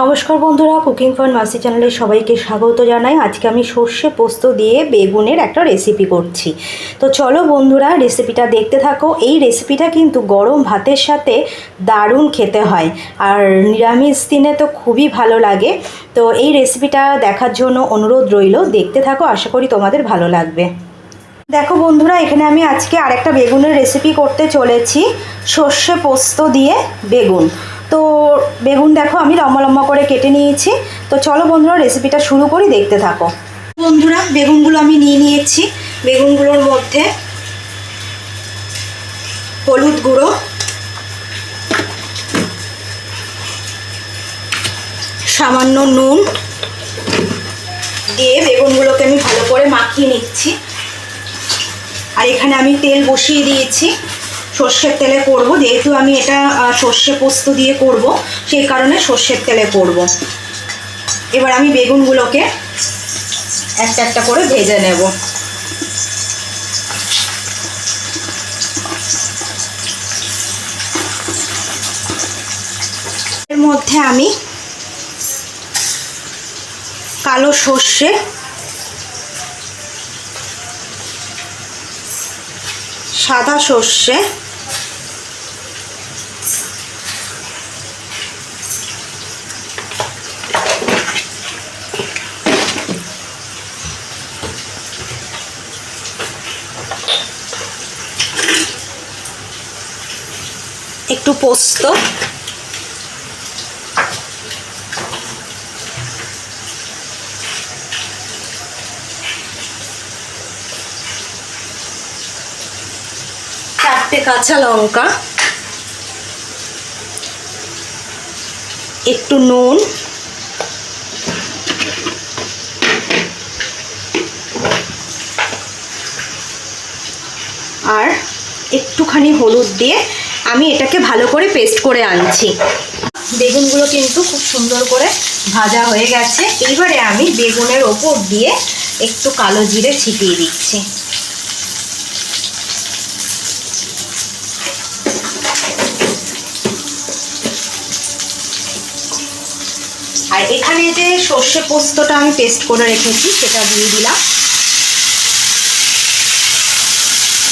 নমস্কার বন্ধুরা cooking for মাসি চ্যানেলে সবাইকে স্বাগত জানাই। আজকে আমি সর্ষে পোস্ত দিয়ে বেগুনের একটা রেসিপি করছি। তো চলো বন্ধুরা রেসিপিটা দেখতে থাকো। এই রেসিপিটা কিন্তু গরম ভাতের সাথে দারুণ খেতে হয়। আর নিরামিষ দিনে তো খুবই ভালো লাগে। তো এই রেসিপিটা দেখার জন্য অনুরোধ রইল। দেখতে থাকো, আশা করি তোমাদের ভালো লাগবে। দেখো বন্ধুরা, এখানে আমি আজকে আরেকটা বেগুনের রেসিপি করতে চলেছি। সর্ষে পোস্ত দিয়ে বেগুন। বেগুন দেখো, আমি লম্বা লম্বা করে কেটে নিয়েছি। তো চলো বন্ধুরা রেসিপিটা শুরু করি, দেখতে থাকো। বন্ধুরা, বেগুনগুলো আমি নিয়ে নিয়েছি। বেগুনগুলোর মধ্যে হলুদ গুঁড়ো, সামান্য নুন দিয়ে বেগুনগুলোকে আমি ভালো করে মাখিয়ে নিচ্ছি। আর এখানে আমি তেল বসিয়ে দিয়েছি। সর্ষের তেলে করব। যেহেতু আমি এটা সর্ষে পোস্ত দিয়ে করব, সেই কারণে সর্ষের তেলে করব। এবার আমি বেগুনগুলোকে একটা একটা করে ভেজে নেব। এর মধ্যে আমি কালো সর্ষে সাদা সর্ষে একটু পোস্ত। চারটে কাঁচা লঙ্কা। একটু নুন। আর একটুখানি হলুদ দিয়ে আমি এটাকে ভালো করে পেস্ট করে আনছি। বেগুনগুলো কিন্তু খুব সুন্দর করে ভাজা হয়ে গেছে। এইবারে আমি বেগুনের ওপর দিয়ে একটু কালো জিরে ছিটিয়ে দিচ্ছি। আর এখানে যে সর্ষে পোস্তটা আমি পেস্ট করে রেখেছি, সেটা দিয়ে দিলাম।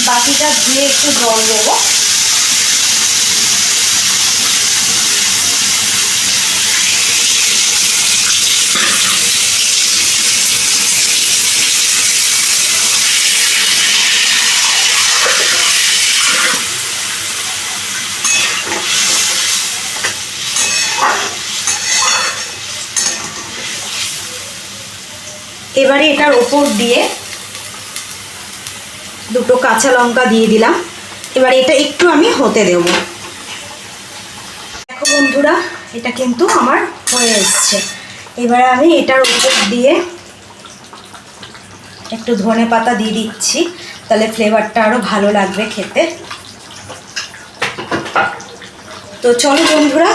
বাকিটা ধুয়ে একটু জল দেবো। এবারে এটার ওপর দিয়ে দুটো কাঁচা লঙ্কা দিয়ে দিলাম। এবার এটা একটু আমি হতে দেব। দেখো বন্ধুরা, এটা কিন্তু আমার হয়ে এসছে। এবারে আমি এটার উপর দিয়ে একটু ধনে পাতা দিয়ে দিচ্ছি, তাহলে ফ্লেভারটা আরও ভালো লাগবে খেতে। তো চলো বন্ধুরা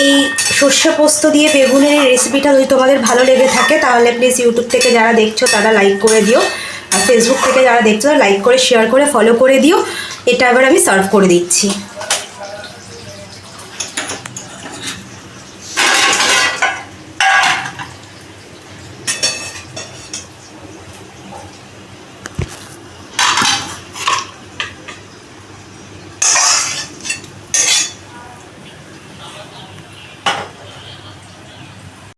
এই সর্ষে পোস্ত দিয়ে বেগুনের এই রেসিপিটা যদি তোমাদের ভালো লেগে থাকে, তাহলে প্লিজ ইউটিউব থেকে যারা দেখছ, তারা লাইক করে দিও। আর ফেসবুক থেকে যারা দেখছ লাইক করে শেয়ার করে ফলো করে দিও। এটা আবার আমি সার্ভ করে দিচ্ছি।